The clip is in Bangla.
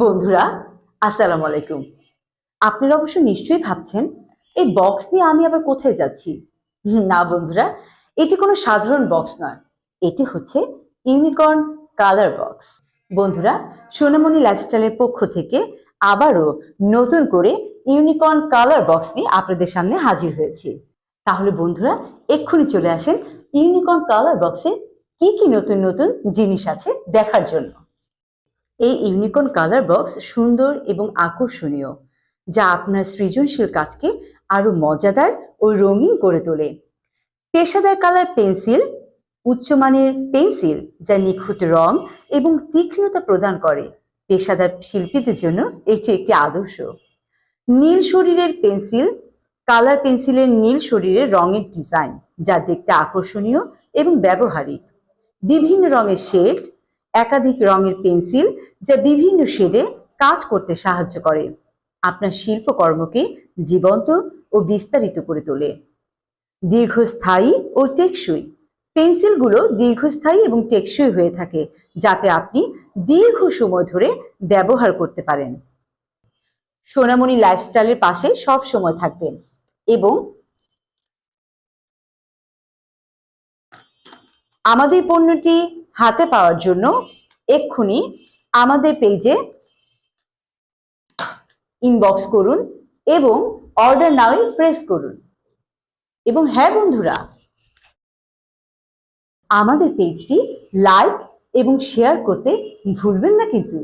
বন্ধুরা, আসসালামু আলাইকুম। আপনারা অবশ্য নিশ্চয়ই ভাবছেন, এই বক্স নিয়ে আমি আবার কোথায় যাচ্ছি? না বন্ধুরা, এটি কোনো সাধারণ বক্স নয়। এটি হচ্ছে ইউনিকর্ন কালার বক্স বন্ধুরা, সোনামণি লাইফস্টাইলের পক্ষ থেকে আবারও নতুন করে ইউনিকর্ন কালার বক্স নিয়ে আপনাদের সামনে হাজির হয়েছি। তাহলে বন্ধুরা, এক্ষুনি চলে আসেন ইউনিকর্ন কালার বক্সে কি কি নতুন নতুন জিনিস আছে দেখার জন্য। এই ইউনিকর্ন কালার বক্স সুন্দর এবং আকর্ষণীয়, যা আপনার সৃজনশীল কাজকে আরও মজাদার ও রঙিন করে তোলে। পেশাদার কালার পেন্সিল উচ্চমানের পেন্সিল যা নিখুঁত রং এবং তীক্ষ্ণতা প্রদান করে পেশাদার শিল্পীদের জন্য এটি একটি আদর্শ। নীল শরীরের পেন্সিল কালার পেন্সিলের নীল শরীরের রঙের ডিজাইন যা দেখতে আকর্ষণীয় এবং ব্যবহারিক। বিভিন্ন রঙের শেড একাধিক রঙের পেন্সিল যা বিভিন্ন শেডে কাজ করতে সাহায্য করে। আপনার শিল্পকর্মকে জীবন্ত ও বিস্তারিত করে তোলে। দীর্ঘস্থায়ী ও টেকসই। পেন্সিলগুলো দীর্ঘস্থায়ী এবং টেকসই হয়ে থাকে, যাতে আপনি দীর্ঘ সময় ধরে ব্যবহার করতে পারেন। সোনামণি লাইফস্টাইলের পাশে সব সময় থাকবেন এবং আমাদের পণ্যটি হাতে পাওয়ার জন্য এক্ষুনি আমাদের পেজে ইনবক্স করুন এবং অর্ডার নাও প্রেস করুন। এবং হ্যাঁ বন্ধুরা, আমাদের পেজটি লাইক এবং শেয়ার করতে ভুলবেন না কিন্তু।